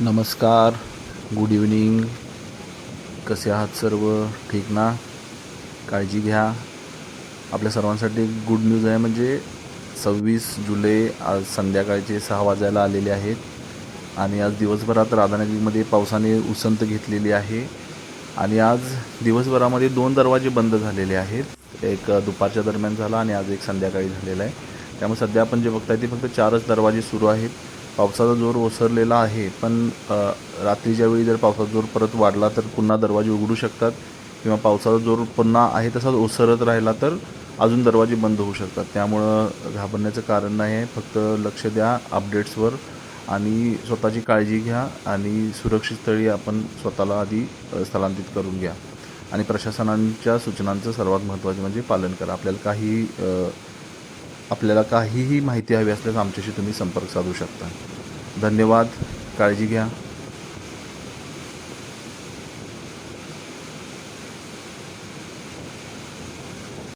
नमस्कार good evening कसे आहात सर्व? ठीक ना? काळजी घ्या. आपल्या सर्वांसाठी गुड न्यूज आहे म्हणजे सव्वीस जुलै आज संध्याकाळचे सहा वाजायला आलेले आहेत आणि आज दिवसभरात राधानगरीमध्ये पावसाने उसंत घेतलेली आहे आणि आज दिवसभरामध्ये दोन दरवाजे बंद झालेले आहेत. एक दुपारच्या दरम्यान झाला आणि आज एक संध्याकाळी झालेला आहे. त्यामुळे सध्या आपण जे बघताय ते फक्त चारच दरवाजे सुरू आहेत. पावसाचा जोर ओसरलेला आहे पण रात्रीच्या वेळी जर पावसाचा जोर परत वाढला तर पुन्हा दरवाजे उघडू शकतात किंवा पावसाचा जोर पुन्हा आहे तसाच ओसरत राहिला तर अजून दरवाजे बंद होऊ शकतात. त्यामुळं घाबरण्याचं कारण नाही. आहे फक्त लक्ष द्या अपडेट्सवर आणि स्वतःची काळजी घ्या आणि सुरक्षित स्थळी आपण स्वतःला आधी स्थलांतरित करून घ्या. आणि प्रशासनांच्या सूचनांचं सर्वात महत्त्वाचं म्हणजे पालन करा. आपल्याला काही आपल्याला काहीही माहिती हवी असल्यास आमच्याशी तुम्ही संपर्क साधू शकता. धन्यवाद. काळजी घ्या.